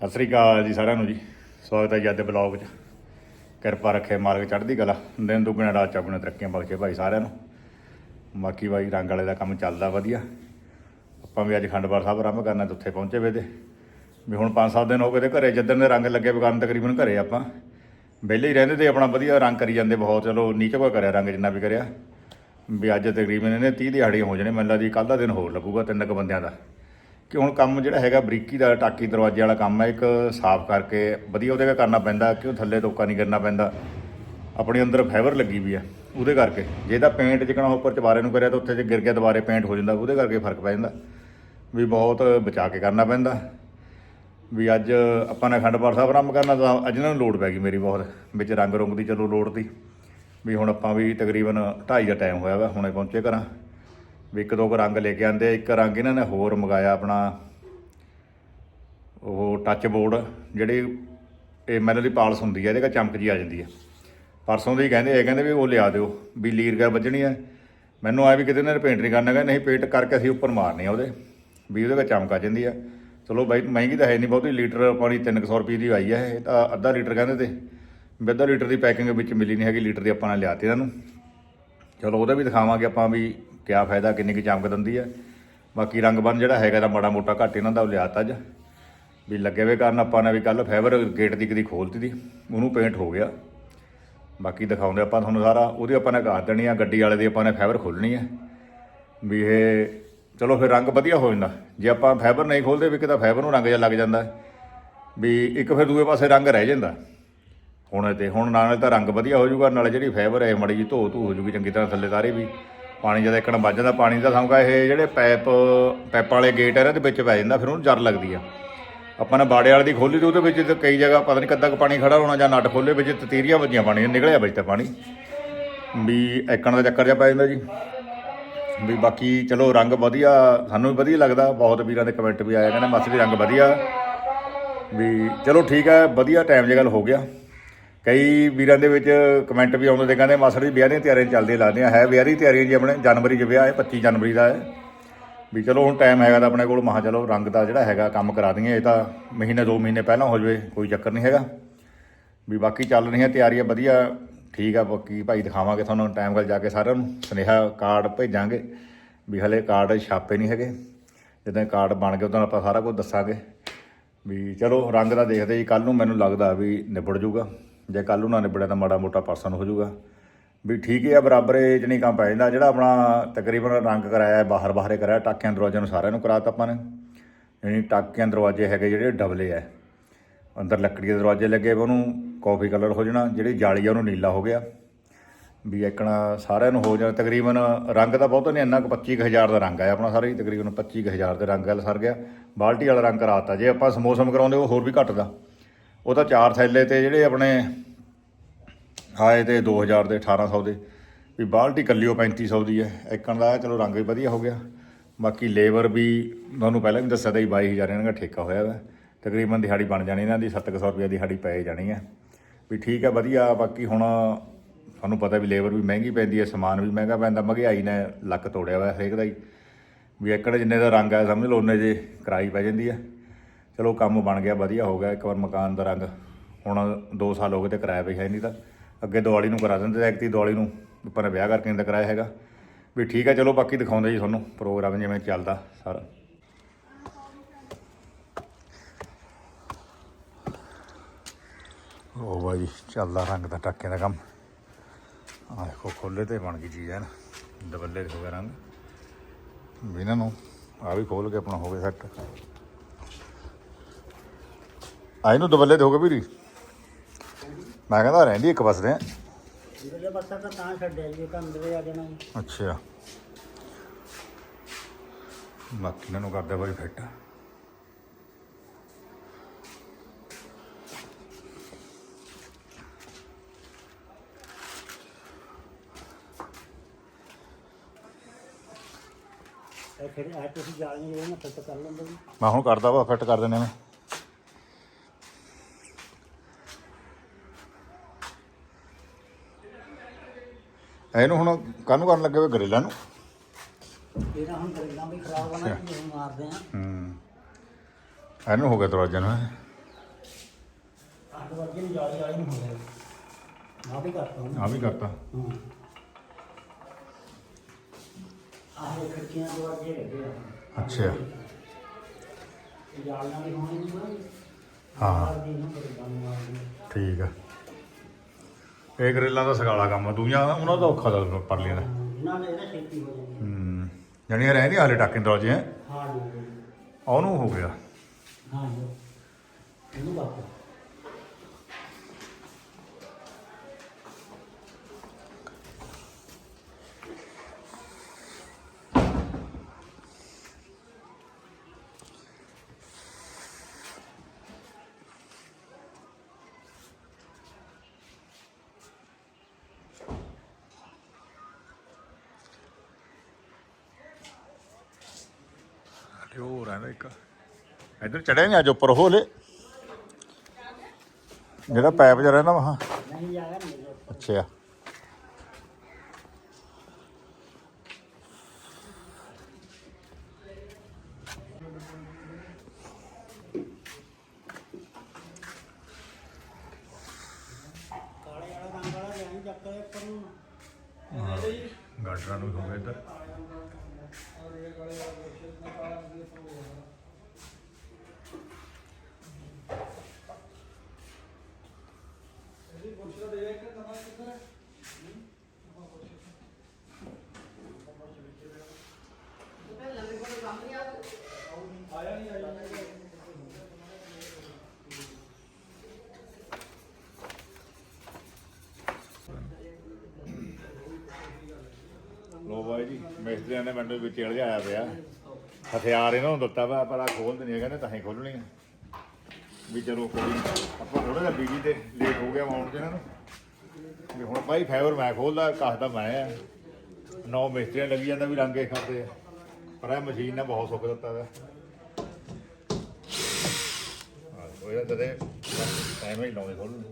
ਸਤਿ ਸ੍ਰੀ ਅਕਾਲ ਜੀ ਸਾਰਿਆਂ ਨੂੰ ਜੀ। ਸਵਾਗਤ ਹੈ ਜੀ ਅੱਜ ਦੇ ਬਲੌਗ 'ਚ। ਕਿਰਪਾ ਰੱਖੇ ਮਾਲਕ ਚੜ੍ਹਦੀ ਕਲਾ। ਦਿਨ ਦੁੱਗਣਾ ਰਾਤ ਚ ਚੌਗੁਣਾ ਤਰੱਕੀਆਂ ਬਖਸ਼ੇ ਭਾਈ ਸਾਰਿਆਂ ਨੂੰ। ਬਾਕੀ ਭਾਈ ਰੰਗ ਵਾਲੇ ਦਾ ਕੰਮ ਚੱਲਦਾ ਵਧੀਆ। ਆਪਾਂ ਵੀ ਅੱਜ ਖੰਡਪਾਲ ਸਾਹਿਬ ਆਰੰਭ ਕਰਨਾ ਤੇ ਉੱਥੇ ਪਹੁੰਚੇ ਵੇ ਤੇ। ਵੀ ਹੁਣ 5-7 ਦਿਨ ਹੋ ਗਏ ਤੇ ਘਰੇ ਜਿੱਦਣ ਦੇ ਰੰਗ ਲੱਗੇ ਬਗਾਨ ਤਕਰੀਬਨ ਘਰੇ ਆਪਾਂ। ਵਿਹਲੇ ਹੀ ਰਹਿੰਦੇ ਤੇ ਆਪਣਾ ਵਧੀਆ ਰੰਗ ਕਰੀ ਜਾਂਦੇ ਬਹੁਤ। ਚਲੋ ਨੀਚੇ ਕੋ ਕਰਿਆ ਰੰਗ ਜਿੰਨਾ ਵੀ ਕਰਿਆ। ਵੀ ਅੱਜ ਤਕਰੀਬਨ ਇਹਨੇ 30 ਦਿਹਾੜੀਆਂ ਹੋ ਜਾਣੇ, ਮੈਨੂੰ ਲੱਗਦੀ ਕੱਲ ਦਾ ਦਿਨ ਹੋਰ ਲੱਗੂਗਾ ਤਿੰਨ ਕੁ ਬੰਦਿਆਂ ਦਾ। ਕਿ ਹੁਣ ਕੰਮ ਜਿਹੜਾ ਹੈਗਾ ਬਰੀਕੀ ਦਾ, ਟਾਕੀ ਦਰਵਾਜ਼ੇ ਵਾਲਾ ਕੰਮ ਹੈ, ਇੱਕ ਸਾਫ਼ ਕਰਕੇ ਵਧੀਆ ਉਹਦੇ ਕਾ ਕਰਨਾ ਪੈਂਦਾ ਕਿ ਉਹ ਥੱਲੇ ਟੋਕਾ ਨਹੀਂ ਕਰਨਾ ਪੈਂਦਾ। ਆਪਣੇ ਅੰਦਰ ਫਾਈਬਰ ਲੱਗੀ ਵੀ ਆ ਉਹਦੇ ਕਰਕੇ। ਜੇ ਤਾਂ ਪੇਂਟ ਜਿਕਣਾ ਉੱਪਰ ਚਵਾਰੇ ਨੂੰ ਕਰਿਆ ਤਾਂ ਉੱਥੇ ਜੇ ਗਿਰ ਗਿਆ ਦੁਬਾਰੇ ਪੇਂਟ ਹੋ ਜਾਂਦਾ, ਉਹਦੇ ਕਰਕੇ ਫ਼ਰਕ ਪੈ ਜਾਂਦਾ। ਵੀ ਬਹੁਤ ਬਚਾ ਕੇ ਕਰਨਾ ਪੈਂਦਾ। ਵੀ ਅੱਜ ਆਪਾਂ ਨੇ ਅਖੰਡਪਾਠ ਸਾਹਿਬ ਆਰੰਭ ਕਰਨਾ ਤਾਂ ਅੱਜ ਇਹਨਾਂ ਨੂੰ ਲੋਡ ਪੈ ਗਈ ਮੇਰੀ ਬਹੁਤ, ਵਿੱਚ ਰੰਗ ਰੁੰਗ ਦੀ ਚਲੋ ਲੋੜ ਦੀ ਵੀ ਹੁਣ ਆਪਾਂ ਵੀ ਤਕਰੀਬਨ 2:30 ਦਾ ਟਾਈਮ ਹੋਇਆ ਵਾ, ਹੁਣੇ ਪਹੁੰਚੇ ਘਰਾਂ। ਵੀ ਇੱਕ ਦੋ ਕੁ ਰੰਗ ਲੈ ਕੇ ਆਂਦੇ ਇੱਕ ਰੰਗ ਇਹਨਾਂ ਨੇ ਹੋਰ ਮੰਗਾਇਆ ਆਪਣਾ, ਉਹ ਟੱਚ ਬੋਰਡ ਜਿਹੜੀ ਇਹ ਮੈਨੂੰ ਦੀ ਪਾਲਸ ਹੁੰਦੀ ਹੈ ਇਹਦੇ ਕਾ ਚਮਕ ਜੀ ਆ ਜਾਂਦੀ ਹੈ ਪਰਸੋਂ ਦੇ ਕਹਿੰਦੇ ਇਹ ਕਹਿੰਦੇ ਵੀ ਉਹ ਲਿਆ ਦਿਓ, ਵੀ ਲੀਰ ਗਾ ਵੱਜਣੀ ਹੈ ਮੈਨੂੰ ਆ ਵੀ ਕਿਤੇ ਇਹਨਾਂ ਨੇ ਪੇਂਟ ਨਹੀਂ ਕਰਨਾ, ਕਹਿੰਦੇ ਨਹੀਂ ਪੇਂਟ ਕਰਕੇ ਅਸੀਂ ਉੱਪਰ ਮਾਰਨੀ ਆ ਉਹਦੇ, ਵੀ ਉਹਦੇ ਵਿੱਚ ਚਮਕ ਆ ਜਾਂਦੀ ਆ। ਚਲੋ ਬਾਈ, ਮਹਿੰਗੀ ਤਾਂ ਹੈ ਨਹੀਂ ਬਹੁਤੀ, ਲੀਟਰ ਪਾਣੀ 300 ਰੁਪਏ ਦੀ ਆਈ ਹੈ ਇਹ, ਤਾਂ ਅੱਧਾ ਲੀਟਰ ਕਹਿੰਦੇ ਤੇ, ਵੀ ਅੱਧਾ ਲੀਟਰ ਦੀ ਪੈਕਿੰਗ ਵਿੱਚ ਮਿਲੀ ਨਹੀਂ ਹੈਗੀ, ਲੀਟਰ ਦੀ ਆਪਾਂ ਨੇ ਲਿਆਤੀ ਇਹਨਾਂ ਨੂੰ। ਚਲੋ ਉਹਦਾ ਵੀ ਦਿਖਾਵਾਂਗੇ ਆਪਾਂ ਵੀ ਕਿਆ ਫਾਇਦਾ, ਕਿੰਨੀ ਕੁ ਚਮਕ ਦਿੰਦੀ ਹੈ ਬਾਕੀ ਰੰਗ ਬਨ ਜਿਹੜਾ ਹੈਗਾ ਤਾਂ ਮਾੜਾ ਮੋਟਾ ਘੱਟ ਇਹਨਾਂ ਦਾ ਉਹ ਲਿਆਤਾ ਅੱਜ। ਵੀ ਲੱਗੇ ਵੇ ਕਾਰਨ ਆਪਾਂ ਨੇ ਵੀ ਕੱਲ ਫਾਈਬਰ ਗੇਟ ਦੀ ਕਦੀ ਖੋਲਤੀ ਦੀ, ਉਹਨੂੰ ਪੇਂਟ ਹੋ ਗਿਆ। ਬਾਕੀ ਦਿਖਾਉਂਦੇ ਆਪਾਂ ਤੁਹਾਨੂੰ ਸਾਰਾ, ਉਹਦੀ ਆਪਾਂ ਨੇ ਘਾਤ ਦੇਣੀ ਆ, ਗੱਡੀ ਵਾਲੇ ਦੀ ਆਪਾਂ ਨੇ ਫਾਈਬਰ ਖੋਲਣੀ ਹੈ ਵੀ ਇਹ, ਚਲੋ ਫਿਰ ਰੰਗ ਵਧੀਆ ਹੋ ਜਾਂਦਾ। ਜੇ ਆਪਾਂ ਫਾਈਬਰ ਨਹੀਂ ਖੋਲਦੇ, ਵੀ ਕਿਤਾ ਫਾਈਬਰ ਨੂੰ ਰੰਗ ਜਿਹਾ ਲੱਗ ਜਾਂਦਾ। ਵੀ ਇੱਕ ਫਿਰ ਦੂਏ ਪਾਸੇ ਰੰਗ ਰਹਿ ਜਾਂਦਾ। ਹੁਣ ਤੇ ਹੁਣ ਨਾਲੇ ਤਾਂ ਰੰਗ ਵਧੀਆ ਹੋ ਜਾਊਗਾ, ਨਾਲੇ ਜਿਹੜੀ ਫਾਈਬਰ ਹੈ, ਮੜੀ ਜੀ ਧੋ ਧੂ ਹੋ ਜੂਗੀ ਚੰਗੀ ਤਰ੍ਹਾਂ ਥੱਲੇ ਤਾਰੇ ਵੀ। ਪਾਣੀ ਜਦ ਇੱਕਣ ਵੱਜ ਜਾਂਦਾ, ਪਾਣੀ ਦਾ ਸਮਕਾ ਇਹ ਜਿਹੜੇ ਪੈਪ ਪਾਈਪਾਂ ਵਾਲੇ ਗੇਟ ਆ ਇਹਨਾਂ ਦੇ ਵਿੱਚ ਪੈ ਜਾਂਦਾ, ਫਿਰ ਉਹਨੂੰ ਜਰ ਲੱਗਦੀ ਆ। ਆਪਾਂ ਨੇ ਬਾੜੇ ਵਾਲੇ ਦੀ ਖੋਲੀ ਤੇ ਉਹਦੇ ਵਿੱਚ ਤੇ ਕਈ ਜਗ੍ਹਾ ਪਤਾ ਨਹੀਂ ਕਿੱਦਾਂ ਕੁ ਪਾਣੀ ਖੜਾ ਹੋਣਾ ਜਾਂ ਨਟ ਖੋਲੇ ਵਿੱਚ ਤਤੀਰੀਆਂ ਵੱਜੀਆਂ ਪਾਣੀ, ਨਿਕਲਿਆ ਵਿੱਚ ਤਾਂ ਪਾਣੀ। ਵੀ ਐਕਣ ਦਾ ਚੱਕਰ ਜਿਹਾ ਪੈ ਜਾਂਦਾ ਜੀ। ਵੀ ਬਾਕੀ ਚਲੋ ਰੰਗ ਵਧੀਆ, ਸਾਨੂੰ ਵੀ ਵਧੀਆ ਲੱਗਦਾ, ਬਹੁਤ ਵੀਰਾਂ ਦੇ ਕਮੈਂਟ ਵੀ ਆਇਆ ਕਹਿੰਦੇ ਮਾਸਟਰ ਰੰਗ ਵਧੀਆ। ਵੀ ਚਲੋ ਠੀਕ ਹੈ ਵਧੀਆ ਟਾਈਮ ਜੇ ਗੱਲ ਹੋ ਗਿਆ। ਕਈ ਵੀਰਾਂ ਦੇ ਵਿੱਚ ਕਮੈਂਟ ਵੀ ਆਉਂਦੇ ਤੇ ਕਹਿੰਦੇ ਮਾਸਟਰ ਜੀ ਵਿਆਹ ਦੀਆਂ ਤਿਆਰੀਆਂ ਚੱਲਦੀਆਂ ਲੱਗਦੀਆਂ। ਹੈ ਵਿਆਹ ਦੀ ਤਿਆਰੀਆਂ ਜੀ ਆਪਣੇ, ਜਨਵਰੀ 'ਚ ਵਿਆਹ ਹੈ 25 ਜਨਵਰੀ ਦਾ ਹੈ। ਵੀ ਚਲੋ ਹੁਣ ਟਾਈਮ ਹੈਗਾ ਤਾਂ ਆਪਣੇ ਕੋਲ ਮਹਾ ਚਲੋ ਰੰਗ ਦਾ ਜਿਹੜਾ ਹੈਗਾ ਕੰਮ ਕਰਾ ਦਈਏ, ਇਹ ਤਾਂ ਮਹੀਨੇ, ਦੋ ਮਹੀਨੇ ਪਹਿਲਾਂ ਹੋ ਜਾਵੇ, ਕੋਈ ਚੱਕਰ ਨਹੀਂ ਹੈਗਾ। ਵੀ ਬਾਕੀ ਚੱਲ ਰਹੀਆਂ ਤਿਆਰੀਆਂ ਵਧੀਆ, ਠੀਕ ਆ, ਬਾਕੀ ਭਾਈ ਦਿਖਾਵਾਂਗੇ ਤੁਹਾਨੂੰ ਟਾਈਮ ਗੱਲ ਜਾ ਕੇ ਸਾਰਿਆਂ ਨੂੰ। ਸੁਨੇਹਾ ਕਾਰਡ ਭੇਜਾਂਗੇ, ਵੀ ਹਲੇ ਕਾਰਡ ਛਾਪੇ ਨਹੀਂ ਹੈਗੇ। ਜਦੋਂ ਕਾਰਡ ਬਣ ਗਏ, ਉਦੋਂ ਆਪਾਂ ਸਾਰਾ ਕੁਝ ਦੱਸਾਂਗੇ। ਵੀ ਚਲੋ ਰੰਗ ਦਾ ਦੇਖਦੇ ਜੀ ਕੱਲ ਨੂੰ ਮੈਨੂੰ ਲੱਗਦਾ ਵੀ ਨਿਬੜ ਜੂਗਾ ਜੇ ਕੱਲ ਉਹਨਾਂ ਨੇ ਨਿਬੜਿਆ ਤਾਂ ਮਾੜਾ ਮੋਟਾ ਪਰਸਨ ਹੋ ਜੂਗਾ ਵੀ ਠੀਕ ਹੈ ਬਰਾਬਰ ਇਹ ਜਣੀ ਕੰਮ ਪੈ ਜਾਂਦਾ। ਜਿਹੜਾ ਆਪਣਾ ਤਕਰੀਬਨ ਰੰਗ ਕਰਾਇਆ ਹੈ, ਬਾਹਰ ਬਾਹਰੇ ਕਰਾਇਆ ਟਾਕਿਆਂ ਦਰਵਾਜ਼ਿਆਂ ਨੂੰ ਸਾਰਿਆਂ ਨੂੰ ਕਰਾਤਾ ਆਪਾਂ ਨੇ। ਯਾਨੀ ਟਾਕਿਆਂ ਦਰਵਾਜ਼ੇ ਹੈਗੇ ਜਿਹੜੇ ਡਬਲੇ ਆ। ਅੰਦਰ ਲੱਕੜੀ ਦੇ ਦਰਵਾਜ਼ੇ ਲੱਗੇ ਵੇ ਉਹਨੂੰ ਕਾਫੀ ਕਲਰ ਹੋ ਜਾਣਾ। ਜਿਹੜੀ ਜਾਲੀ ਆ ਉਹਨੂੰ ਨੀਲਾ ਹੋ ਗਿਆ। ਵੀ ਇੱਕਣਾ ਸਾਰਿਆਂ ਨੂੰ ਹੋ ਜਾਣਾ। ਤਕਰੀਬਨ ਰੰਗ ਤਾਂ ਬਹੁਤ ਨਹੀਂ ਇੰਨਾ ਕੁ 25000 ਦਾ ਰੰਗ ਆ ਆਪਣਾ ਸਾਰਾ ਹੀ। ਤਕਰੀਬਨ 25000 ਦੇ ਰੰਗ ਵਾਲਾ ਸਰ ਗਿਆ। ਬਾਲਟੀ ਵਾਲਾ ਰੰਗ ਕਰਾਤਾ। ਜੇ ਆਪਾਂ ਸਮੋਸਮ ਕਰਾਉਂਦੇ ਉਹ ਹੋਰ ਵੀ ਘਟਦਾ। ਉਹ ਤਾਂ ਚਾਰ ਥੈਲੇ ਤੇ ਜਿਹੜੇ ਆਪਣੇ ਆਏ ਤੇ 2000 ਦੇ 1800 ਦੇ। ਵੀ ਬਾਲਟੀ ਕੱਲਿਓ 3500 ਦੀ ਹੈ। ਇੱਕਣ ਦਾ ਚਲੋ ਰੰਗ ਵੀ ਵਧੀਆ ਹੋ ਗਿਆ। ਬਾਕੀ ਲੇਬਰ ਵੀ ਤੁਹਾਨੂੰ ਪਹਿਲਾਂ ਵੀ ਦੱਸਿਆ ਤਾਂ ਜੀ 22000 ਇਹਨਾਂ ਦਾ ਠੇਕਾ ਹੋਇਆ ਵਾ। ਤਕਰੀਬਨ ਦਿਹਾੜੀ ਬਣ ਜਾਣੀ ਇਹਨਾਂ ਦੀ 700 ਰੁਪਏ ਦਿਹਾੜੀ ਪੈ ਜਾਣੀ ਹੈ ਵੀ ਠੀਕ ਹੈ ਵਧੀਆ। ਬਾਕੀ ਹੁਣ ਤੁਹਾਨੂੰ ਪਤਾ ਵੀ ਲੇਬਰ ਵੀ ਮਹਿੰਗੀ ਪੈਂਦੀ ਹੈ ਸਮਾਨ ਵੀ ਮਹਿੰਗਾ ਪੈਂਦਾ। ਮਹਿੰਗਾਈ ਨੇ ਲੱਕ ਤੋੜਿਆ ਹੋਇਆ ਹਰੇਕ ਦਾ ਹੀ। ਵੀ ਇੱਕੜ ਜਿੰਨੇ ਦਾ ਰੰਗ ਹੈ ਸਮਝ ਲਓ ਉਹਨੇ ਜੇ ਕਿਰਾਈ ਪੈ ਜਾਂਦੀ ਹੈ ਚਲੋ ਕੰਮ ਬਣ ਗਿਆ, ਵਧੀਆ ਹੋ ਗਿਆ। ਇੱਕ ਵਾਰ ਮਕਾਨ ਦਾ ਰੰਗ ਹੁਣ 2 ਸਾਲ ਹੋ ਗਏ ਤੇ ਕਿਰਾਇਆ ਵੀ ਹੈ ਨਹੀਂ ਤਾਂ। ਅੱਗੇ ਦੀਵਾਲੀ ਨੂੰ ਕਰਾ ਦਿੰਦੇ ਐਕਤੀ ਦੀਵਾਲੀ ਨੂੰ। ਉੱਪਰ ਵਿਆਹ ਕਰਕੇ ਨਹੀਂ ਤਾਂ ਕਿਰਾਇਆ ਹੈਗਾ। ਵੀ ਠੀਕ ਹੈ ਚਲੋ ਬਾਕੀ ਦਿਖਾਉਂਦੇ ਜੀ ਤੁਹਾਨੂੰ। ਪ੍ਰੋਗਰਾਮ ਜਿਵੇਂ ਚੱਲਦਾ ਸਾਰਾ। ਉਹ ਬਾਈ ਚੱਲਦਾ ਰੰਗ ਦਾ ਟਾਕਿਆਂ ਦਾ ਕੰਮ। ਆਹ ਦੇਖੋ ਖੋਲੇ ਤੇ ਬਣ ਗਈ ਚੀਜ਼ ਹੈ ਨਾ ਦਬੱਲੇ ਹੋ ਗਿਆ ਰੰਗ। ਵੀ ਇਹਨਾਂ ਨੂੰ ਆ ਵੀ ਖੋਲ ਕੇ ਆਪਣਾ ਹੋ ਗਿਆ ਸੈੱਟ। ਆ ਇਹਨੂੰ ਦਬੱਲੇ ਦੇ ਵੀਰੀ। ਮੈਂ ਕਹਿੰਦਾ ਰਹਿੰਦੀ ਇੱਕ ਦੇ ਜਿਹੜੇ ਬੱਸਾਂ ਤਾਂ ਤਾਂ ਛੱਡਿਆ ਜੀ ਤਾਂ ਅੰਦਰੇ ਆ ਜਾਣਾ ਜੀ। ਅੱਛਾ। ਬਾਕੀ ਇਹਨਾਂ ਨੂੰ ਕਰਦਾ ਬਾਈ ਫਿੱਟ। ਇਹ ਫਿਰ ਆ ਤੁਸੀਂ ਜਾਲੀਆਂ ਜਿਹੜੀਆਂ ਨਾ ਫਿੱਟ ਕਰ ਲੈਂਦੇ ਜੀ। ਮੈਂ ਹੁਣ ਕਰਦਾ ਵਾ ਫਿੱਟ ਕਰ ਦਿੰਦੇ ਮੈਂ। ਇਹਨੂੰ ਹੁਣ ਕਾਹਨੂੰ ਕਰਨ ਲੱਗੇ ਵੇ ਗਰੇਲਾ ਨੂੰ। ਇਹਦਾ ਹੁਣ ਗਰੀਲਾਂ ਵੀ ਖਰਾਬ ਹੋਣਾ ਜੀ ਮਾਰਦੇ ਆ। ਹੂੰ। ਇਹਨੂੰ ਹੋ ਗਿਆ ਦਰਵਾਜ਼ਾ ਨੂੰ। ਹੈਂ। ਅੱਠ ਵਜੇ ਨੂੰ ਜਾਲੀ ਵਾਲੀ ਨੂੰ ਹੁੰਦਾ ਆ ਵੀ ਕਰਤਾ ਆ ਵੀ ਕਰਤਾ। ਹਾਂ। ਆਹ ਖਿੜਕੀਆਂ ਦੋ ਅੱਗੇ ਲੱਗੇ ਆ। ਅੱਛਾ। ਜਾਲੀਆਂ ਵੀ ਹੋਣੀ ਨਹੀਂ ਨਾ ਹਾਂ ਠੀਕ ਆ। ਇਹ ਗਰਿੱਲਾਂ ਦਾ ਸਗਾਲਾ ਕੰਮ ਆ ਦੂਜੀਆਂ ਉਹਨਾਂ ਦਾ ਔਖਾ ਦਾ ਪਰਲੀਆਂ ਦਾ। ਇਹਨਾਂ ਨੇ ਇਹਦਾ ਛੇਤੀ ਹੋ ਜਾਂਦੀ ਹੂੰ ਜਾਨੀ ਰਹਿੰਦੀ ਹਾਲੇ ਟਾਕਿੰਗ ਦਰਵਾਜ਼ੇ ਹੈ? ਹਾਂ ਜੀ। ਉਹਨੂੰ ਹੋ ਗਿਆ। ਹਾਂ ਜੀ। ਇਹਨੂੰ ਬਾਤ ਹੋਰ ਰਹਿੰਦਾ ਇੱਕ। ਇੱਧਰ ਚੜਿਆ ਨਹੀਂ ਅੱਜ ਉੱਪਰ ਹੋਲੇ। ਜਿਹੜਾ ਪਾਈਪ ਜਿਹਾ ਰਹਿੰਦਾ ਨਹੀਂ ਅੱਛਾ ਕਾਲੇ ਵਾਲਾ ਰੰਗ ਵਾਲਾ ਲੈਣ ਚੱਕ ਕੇ ਉੱਪਰ ਨੂੰ ਗਾਡਰਾਂ ਨੂੰ ਹੋ ਗਿਆ ਇੱਧਰ ਲੋ ਬਾਈ ਜੀ ਮਿਸਤਰੀਆਂ ਨੇ ਮੈਨੂੰ ਵਿੱਚ ਇਲ ਪਿਆ। ਹਥਿਆਰ ਇਹਨਾਂ ਨੂੰ ਦਿੱਤਾ ਵਾ, ਪਰ ਆ ਖੋਲਦੇ ਨਹੀਂ ਕਹਿੰਦੇ ਤਾਂ ਹੀ ਖੋਲਣੀ ਆ। ਵੀ ਚਲੋ ਕੋਈ ਆਪਾਂ ਥੋੜਾ ਜਿਹਾ ਬੀਜੀ ਤੇ ਲੇਟ ਹੋ ਗਿਆ ਮਾਉਂਟ ਚ ਇਹਨਾਂ ਨੂੰ ਵੀ ਹੁਣ ਭਾਈ ਫਾਈਬਰ ਮੈਂ ਖੋਲਦਾ ਕੱਸਦਾ ਮੈਂ ਆ। ਨੌ ਮਿਸਤਰੀਆਂ ਲੱਗੀ ਜਾਂਦਾ ਵੀ ਰੰਗੇ ਖਾਂਦੇ ਆ। ਪਰ ਇਹ ਮਸ਼ੀਨ ਨੇ ਬਹੁਤ ਸੁੱਕ ਦਿੱਤਾ ਵਾ। ਹਾਂ ਉਹ ਇਹਦਾ ਤਦੇ ਐਵੇਂ ਹੀ ਲਾਉਂਦੇ ਖੋਲ੍ਹਣ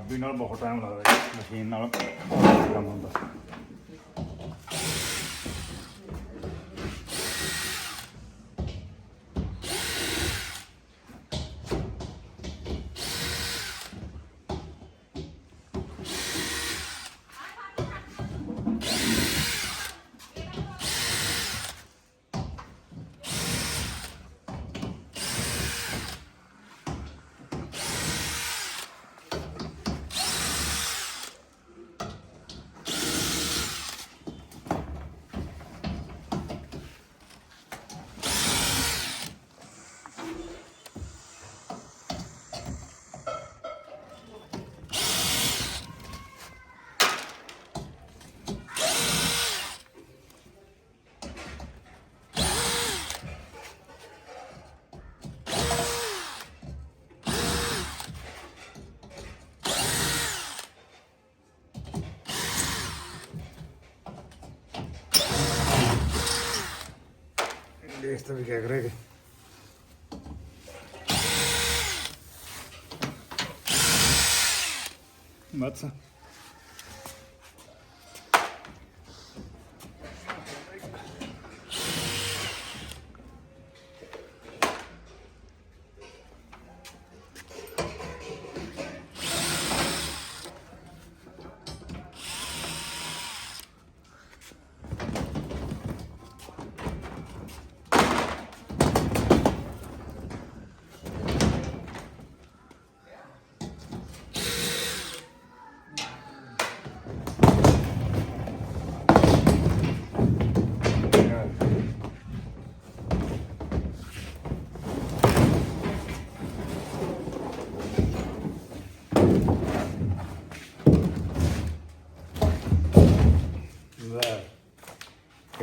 ਚਾਬੀ ਨਾਲ ਬਹੁਤ ਟਾਈਮ ਲੱਗਦਾ ਜੀ ਮਸ਼ੀਨ ਨਾਲ ਕੰਮ ਹੁੰਦਾ। ਇੱਥੇ ਵੀ ਕਹਿ ਕਰੇਗੇ। ਮੱਛਾ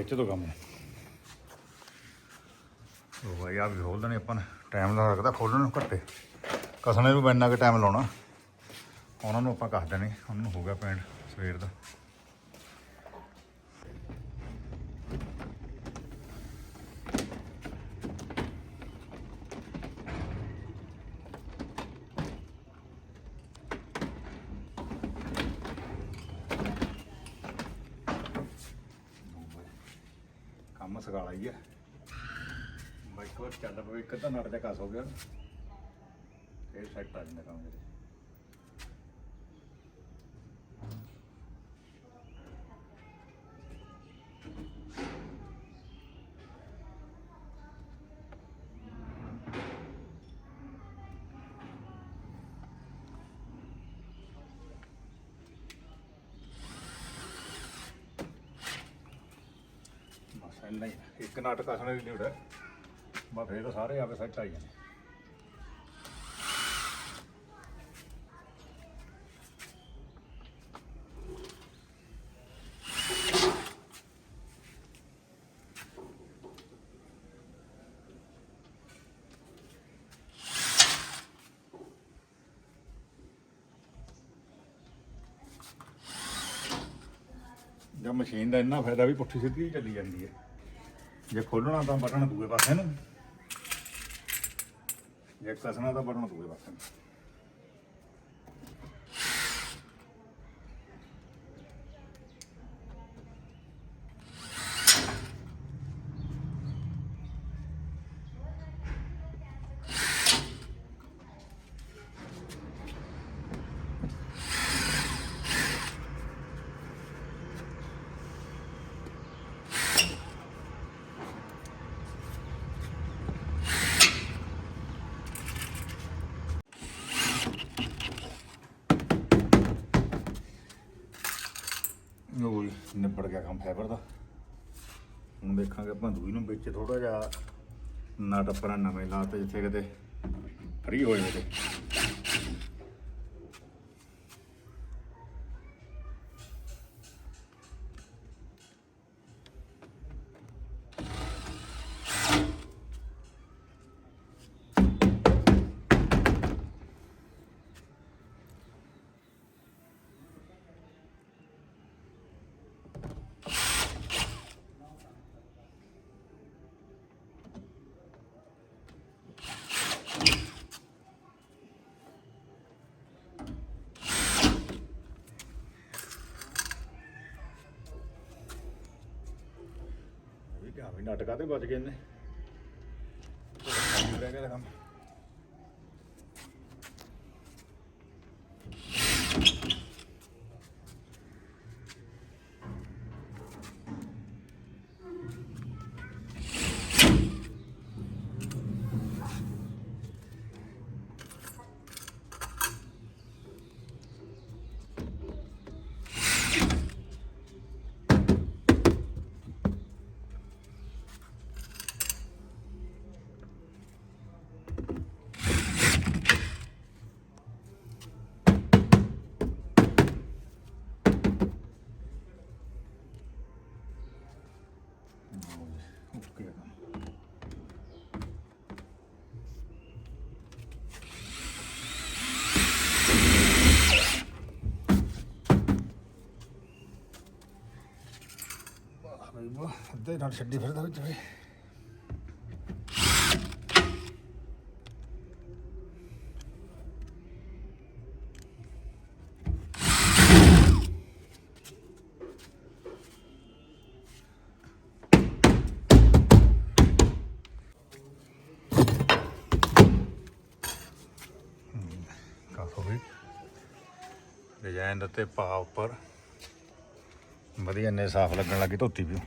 ਖਿੱਚ ਦੋ ਕੰਮ ਉਹ ਭਾਈ ਆ ਵੀ ਖੋਲ ਦੇਣੇ ਆਪਾਂ ਨੇ। ਟਾਈਮ ਦਾ ਲੱਗਦਾ ਖੋਲਣ ਨੂੰ ਘੱਟੇ। ਕਸਣੇ ਨੂੰ ਇੰਨਾ ਕੁ ਟਾਈਮ ਲਾਉਣਾ। ਉਹਨਾਂ ਨੂੰ ਆਪਾਂ ਕੱਸ ਦੇਣੇ। ਉਹਨਾਂ ਨੂੰ ਹੋ ਗਿਆ ਪੈਂਟ ਸਵੇਰ ਦਾ ਕੰਮ ਸਗਾਲਾ ਹੀ ਆ ਬਾਈਕ ਵਾਰ ਚੱਲ ਪਵੇ ਇੱਕ ਤਾਂ ਨਟ ਦੇ ਕਸ ਹੋ ਗਿਆ। ਫੇਰ ਸੈੱਟ ਆ ਜਾਂਦਾ ਕੰਮ ਜਿਹੜੇ ਬਸ ਆ। ਇੱਕ ਨਟ ਫੇਰ ਤਾਂ ਸਾਰੇ ਆਪੇ ਸੈੱਟ ਆਈ ਜਾਂਦੇ ਜਾਂ ਮਸ਼ੀਨ ਦਾ ਇੰਨਾ ਫਾਇਦਾ ਵੀ ਪੁੱਠੀ ਸਿੱਧੀ ਹੀ ਚੱਲੀ ਜਾਂਦੀ ਹੈ ਜੇ ਖੋਲਣਾ ਤਾਂ ਬਟਨ ਦੂਏ ਪਾਸੇ ਨੂੰ ਜੇ ਕਸਣਾ ਤਾਂ ਬਟਨ ਦੂਏ ਪਾਸੇ ਨੂੰ ਉਹ ਵੀ ਨਿਬੜ ਫਾਈਬਰ ਦਾ। ਹੁਣ ਦੇਖਾਂਗੇ ਆਪਾਂ ਦੂਈ ਨੂੰ ਵਿੱਚ ਥੋੜਾ ਜਿਹਾ ਨਟ ਆਪਣਾ ਨਵੇਂ ਲਾਤੇ ਜਿੱਥੇ ਕਿਤੇ ਫਰੀ ਹੋਏ ਕਿਤੇ ਨਾਟਕਾ ਤੇ ਬਚ ਗਏ ਨੇ? ਕੰਮ ਰਹਿ ਗਿਆ ਕੰਮ। ਬਾ ਅੱਧੇ ਨਾਲ ਛੱਡੀ ਫਿਰਦਾ ਵਿੱਚ ਵੇ। ਡਿਜ਼ਾਈਨ ਅਤੇ ਭਾਅ ਉੱਪਰ। ਵਧੀਆ, ਇੰਨੇ ਸਾਫ਼ ਲੱਗਣ ਲੱਗੀ ਧੋਤੀ ਵੀ।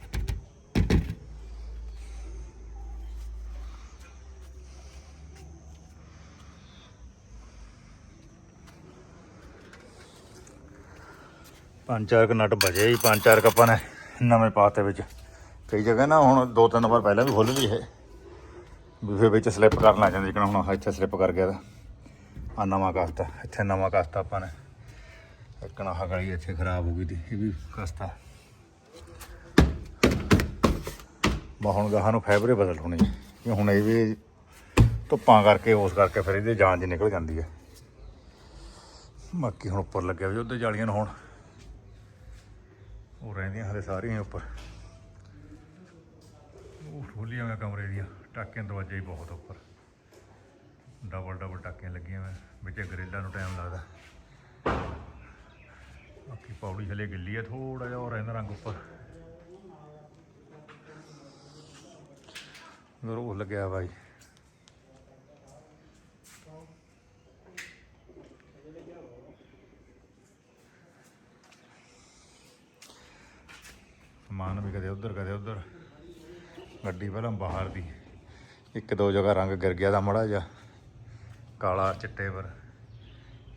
ਪੰਜ ਚਾਰ ਕ ਨਟ ਬਜੇ ਹੀ ਪੰਜ ਚਾਰ ਕੱਪਾਂ ਨੇ ਨਵੇਂ ਪਾਤੇ ਵਿੱਚ। ਕਈ ਜਗ੍ਹਾ ਨਾ ਹੁਣ ਦੋ ਤਿੰਨ ਵਾਰ ਪਹਿਲਾਂ ਵੀ ਖੁੱਲ ਲਈ ਇਹ। ਵੀ ਫਿਰ ਵਿੱਚ ਸਲਿੱਪ ਕਰਨ ਲੱਗ ਜਾਂਦੇ, ਜਿਕਣ ਹੁਣ ਇੱਥੇ ਸਲਿੱਪ ਕਰ ਗਿਆ ਤਾਂ। ਆ ਨਵਾਂ ਕਸਤਾ, ਇੱਥੇ ਨਵਾਂ ਕਸਤਾ ਆਪਾਂ ਨੇ। ਇੱਕ ਨਾ ਗਲੀ ਇੱਥੇ ਖਰਾਬ ਹੋ ਗਈ ਤੀ, ਇਹ ਵੀ ਕਸਤਾ। ਬਾ ਹੁਣ ਗਾਹਾਂ ਨੂੰ ਫਾਈਬਰੇ ਬਦਲ ਹੋਣੀ ਕਿ ਹੁਣ ਇਹ ਵੀ ਧੁੱਪਾਂ ਕਰਕੇ, ਉਸ ਕਰਕੇ ਫਿਰ ਇਹਦੇ ਜਾਨ ਜੀ ਨਿਕਲ ਜਾਂਦੀ ਹੈ। ਬਾਕੀ ਹੁਣ ਉੱਪਰ ਲੱਗਿਆ ਵੀ ਉਹਦੇ ਜਾਲੀਆਂ ਨੂੰ ਹੁਣ। ਉਹ ਰਹਿੰਦੀਆਂ ਹਲੇ ਸਾਰੀਆਂ ਉੱਪਰ। ਉਹ ਖੋਲੀਆਂ ਮੈਂ ਕਮਰੇ ਦੀਆਂ, ਟਾਕਿਆਂ ਦਰਵਾਜ਼ੇ ਹੀ ਬਹੁਤ ਉੱਪਰ। ਡਬਲ ਡਬਲ ਟਾਕੀਆਂ ਲੱਗੀਆਂ ਮੈਂ ਵਿੱਚ ਗਰਿੱਲਾਂ ਨੂੰ ਟਾਈਮ ਲੱਗਦਾ। ਬਾਕੀ ਪੌੜੀ ਹਲੇ ਗਿੱਲੀ ਹੈ ਥੋੜਾ ਜਿਹਾ ਹੋਰ ਰਹਿੰਦਾ ਰੰਗ ਉੱਪਰ। ਉਹ ਲੱਗਿਆ ਬਾਈ। ਸਮਾਨ ਵੀ ਕਦੇ ਉਧਰ ਕਦੇ ਉਧਰ। ਗੱਡੀ ਪਹਿਲਾਂ ਬਾਹਰ ਦੀ। ਇੱਕ ਦੋ ਜਗ੍ਹਾ ਰੰਗ ਗਿਰ ਗਿਆ ਦਾ ਮੜਾ ਜਾ ਕਾਲਾ ਚਿੱਟੇ ਪਰ।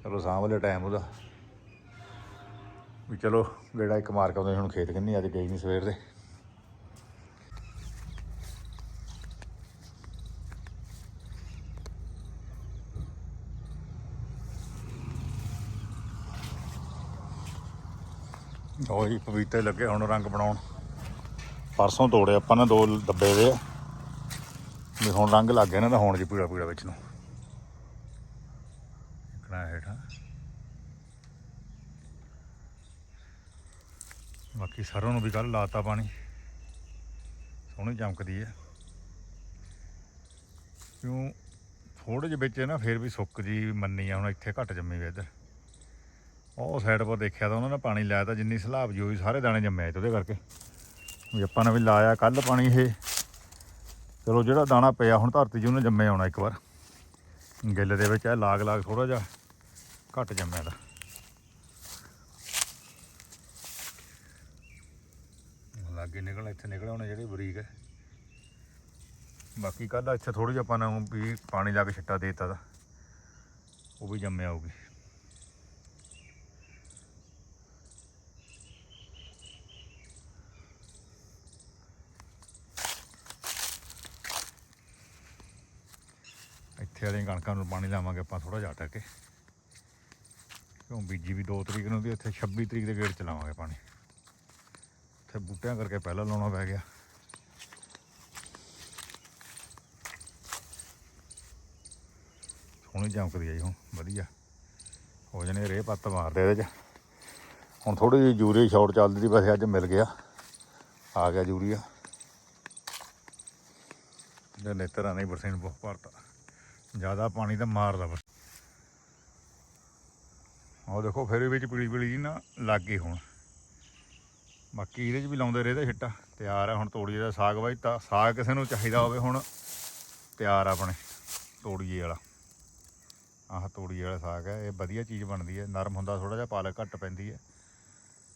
ਚਲੋ ਸਾਂਭ ਟਾਈਮ ਉਹਦਾ। ਵੀ ਚਲੋ ਗੇੜਾ ਇੱਕ ਮਾਰ ਕੇ ਆਉਂਦੇ ਹੁਣ ਖੇਤ ਕਿੰਨੀ ਅੱਜ ਗਈ ਨਹੀਂ ਸਵੇਰ ਦੇ। ਉਹ ਜੀ ਪਪੀਤੇ ਲੱਗੇ ਹੁਣ ਰੰਗ ਬਣਾਉਣ। ਪਰਸੋਂ ਤੋੜੇ ਆਪਾਂ ਨੇ ਦੋ ਡੱਬੇ ਦੇ। ਆ ਵੀ ਹੁਣ ਰੰਗ ਲੱਗ ਗਿਆ ਨਾ ਤਾਂ ਹੁਣ ਜੀ ਪੀੜਾ ਪੀੜਾ ਵਿੱਚ ਨੂੰ। ਇਕਣਾ ਹੇਠਾਂ। ਬਾਕੀ ਸਰੋਂ ਨੂੰ ਵੀ ਕੱਲ ਲਾਤਾ ਪਾਣੀ। ਸੋਹਣੀ ਚਮਕਦੀ ਹੈ। ਕਿਉਂ ਥੋੜੇ ਜਿਹੇ ਵਿੱਚ ਨਾ ਫੇਰ ਵੀ ਸੁੱਕ ਜੀ ਮੰਨੀ ਆ, ਹੁਣ ਇੱਥੇ ਘੱਟ ਜੰਮੀ ਵੇ ਇੱਧਰ। ਉਹ ਸਾਈਡ ਪਰ ਦੇਖਿਆ ਤਾਂ ਉਹਨਾਂ ਨੇ ਪਾਣੀ ਲਾਇਆ ਤਾਂ ਜਿੰਨੀ ਸਲਾਬ ਜੀ ਹੋਈ, ਸਾਰੇ ਦਾਣੇ ਜੰਮਿਆ ਤੇ ਉਹਦੇ ਕਰਕੇ। ਵੀ ਆਪਾਂ ਨੇ ਵੀ ਲਾਇਆ ਕੱਲ ਪਾਣੀ ਇਹ। ਚਲੋ ਜਿਹੜਾ ਦਾਣਾ ਪਿਆ, ਹੁਣ ਧਰਤੀ 'ਚ ਉਹਨੇ ਜੰਮੇ ਆਉਣਾ ਇੱਕ ਵਾਰ। ਗਿੱਲ ਦੇ ਵਿੱਚ ਇਹ ਲਾਗ ਲਾਗ ਥੋੜਾ ਜਿਹਾ ਘੱਟ ਜੰਮਿਆ ਦਾ ਲਾਗੇ ਨਿਕਲ ਇੱਥੇ ਨਿਕਲ ਆਉਣੇ ਜਿਹੜੀ ਬਰੀਕ ਹੈ। ਬਾਕੀ ਕੱਲ ਇੱਥੇ ਥੋੜੀ ਜਿਹਾ ਆਪਾਂ ਨੂੰ ਵੀ ਪਾਣੀ ਲਾ ਕੇ ਛਿੱਟਾ ਦੇ ਦਿੱਤਾ ਦਾ ਉਹ ਵੀ ਜੰਮਿਆ ਹੋਊਗੀ। ਇੱਥੇ ਵਾਲੀਆਂ ਕਣਕਾਂ ਨੂੰ ਪਾਣੀ ਲਾਵਾਂਗੇ ਆਪਾਂ ਥੋੜਾ ਜਿਹਾ ਟੱਕ ਕੇ। ਕਿਉਂ ਬੀਜੀ ਵੀ 2 ਤਰੀਕ ਨੂੰ ਦੀ ਇੱਥੇ 26 ਤਰੀਕ ਦੇ ਗੇੜ ਚਲਾਵਾਂਗੇ ਪਾਣੀ। ਇੱਥੇ ਬੂਟਿਆਂ ਕਰਕੇ ਪਹਿਲਾਂ ਲਾਉਣਾ ਪੈ ਗਿਆ। ਸੋਹਣੀ ਚਮਕਦੀ ਆ ਜੀ ਹੁਣ, ਵਧੀਆ। ਹੋ ਜਣੇ ਰੇ ਪੱਤ ਮਾਰਦੇ ਇਹਦੇ ਚ। ਹੁਣ ਥੋੜੀ ਜਿਹੀ ਯੂਰੀਆ ਸ਼ਾਰਟ ਚੱਲਦੀ ਸੀ ਵੈਸੇ ਅੱਜ ਮਿਲ ਗਿਆ। ਆ ਗਿਆ ਯੂਰੀਆ। ਜੇ ਨੇਤਰਾਂ ਨਹੀਂ ਬਰਸੀਨ ਬਹੁਤ ਭਰਤਾ। ਜ਼ਿਆਦਾ ਪਾਣੀ ਤਾਂ ਮਾਰਦਾ ਬਸ। ਉਹ ਦੇਖੋ, ਫਿਰ ਵਿੱਚ ਪੀਲੀ ਪੀਲੀ ਜੀ ਨਾ ਲੱਗ ਗਈ ਹੁਣ। ਬਾਕੀ ਇਹਦੇ 'ਚ ਵੀ ਲਾਉਂਦੇ ਰਹੇ ਤਾਂ ਛਿੱਟਾ। ਤਿਆਰ ਆ ਹੁਣ ਤੋੜੀਏ ਦਾ ਸਾਗ ਬਾਈ, ਤਾਂ ਸਾਗ ਕਿਸੇ ਨੂੰ ਚਾਹੀਦਾ ਹੋਵੇ ਹੁਣ। ਤਿਆਰ ਆ ਆਪਣੇ, ਤੋੜੀਏ ਵਾਲਾ। ਆਹ ਤੋੜੀਏ ਵਾਲਾ ਸਾਗ ਹੈ, ਇਹ ਵਧੀਆ ਚੀਜ਼ ਬਣਦੀ ਹੈ। ਨਰਮ ਹੁੰਦਾ ਥੋੜਾ ਜਿਹਾ ਪਾਲਕ ਘੱਟ ਪੈਂਦੀ ਹੈ।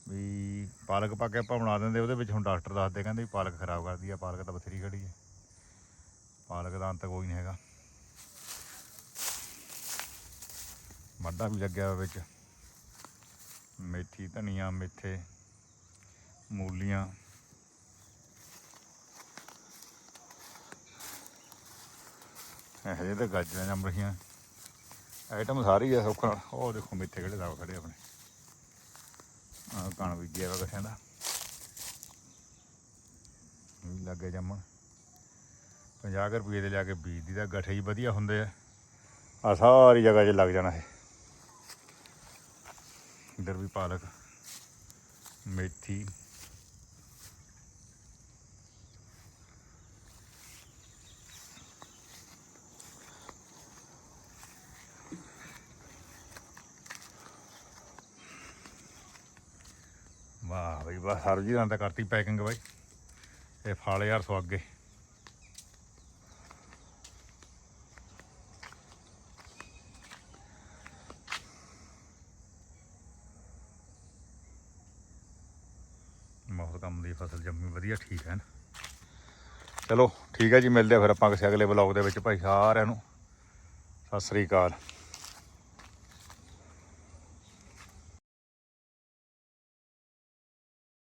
ਵੀ ਪਾਲਕ ਪਾ ਕੇ ਆਪਾਂ ਬਣਾ ਦਿੰਦੇ, ਉਹਦੇ ਵਿੱਚ ਹੁਣ ਡਾਕਟਰ ਦੱਸਦੇ, ਕਹਿੰਦੇ ਵੀ ਪਾਲਕ ਖਰਾਬ ਕਰਦੀ ਹੈ, ਪਾਲਕ ਤਾਂ ਬਥੇਰੀ ਖੜੀ ਹੈ। ਪਾਲਕ ਦਾ ਅੰਤ ਕੋਈ ਨਹੀਂ ਹੈਗਾ। ਮੱਡਾ ਵੀ ਲੱਗਿਆ ਹੋਇਆ ਵਿੱਚ। ਮੇਥੀ, ਧਨੀਆ, ਮੇਥੇ, ਮੂਲੀਆਂ। ਇਹ ਜਿਹੇ ਤਾਂ ਗਾਜਰਾਂ ਜੰਮ ਰਹੀਆਂ। ਆਈਟਮ ਸਾਰੀ ਆ ਸੌਖਾ ਨਾਲ ਉਹ ਦੇਖੋ ਮੇਥੇ ਕਿਹੜੇ ਲਾව ਖੜੇ ਆਪਣੇ। ਆ ਕਣ ਬੀਜਿਆ ਵਾ ਕਿਸਾਂ ਦਾ। ਇਹ ਵੀ ਲੱਗੇ ਜੰਮਣ 50 ਕੁ ਰੁਪਏ ਦੇ ਲਿਆ ਕੇ ਬੀਜ ਦੀ ਤਾਂ ਗੱਠੇ ਹੀ ਵਧੀਆ ਹੁੰਦੇ ਆ। ਆ ਸਾਰੀ ਜਗ੍ਹਾ 'ਚ ਲੱਗ ਜਾਣਾ ਇਹ। ਇੱਧਰ ਵੀ ਪਾਲਕ, ਮੇਥੀ। ਵਾਹ ਬਈ, ਵਾਹ ਸਰਜੀ ਰਾਂ ਤਾਂ ਕਰਤੀ ਪੈਕਿੰਗ ਬਾਈ। ਇਹ ਫਲ ਯਾਰ ਸੋ ਅੱਗੇ ਬਹੁਤ ਕੰਮ ਦੀ ਫਸਲ ਜੰਮੀ ਵਧੀਆ ਠੀਕ ਹੈ ਨਾ ਚਲੋ ਠੀਕ ਹੈ ਜੀ, ਮਿਲਦੇ ਆ ਫਿਰ ਆਪਾਂ ਕਿਸੇ ਅਗਲੇ ਬਲੌਗ ਦੇ ਵਿੱਚ ਭਾਈ ਸਾਰਿਆਂ ਨੂੰ। ਸਤਿ ਸ੍ਰੀ ਅਕਾਲ।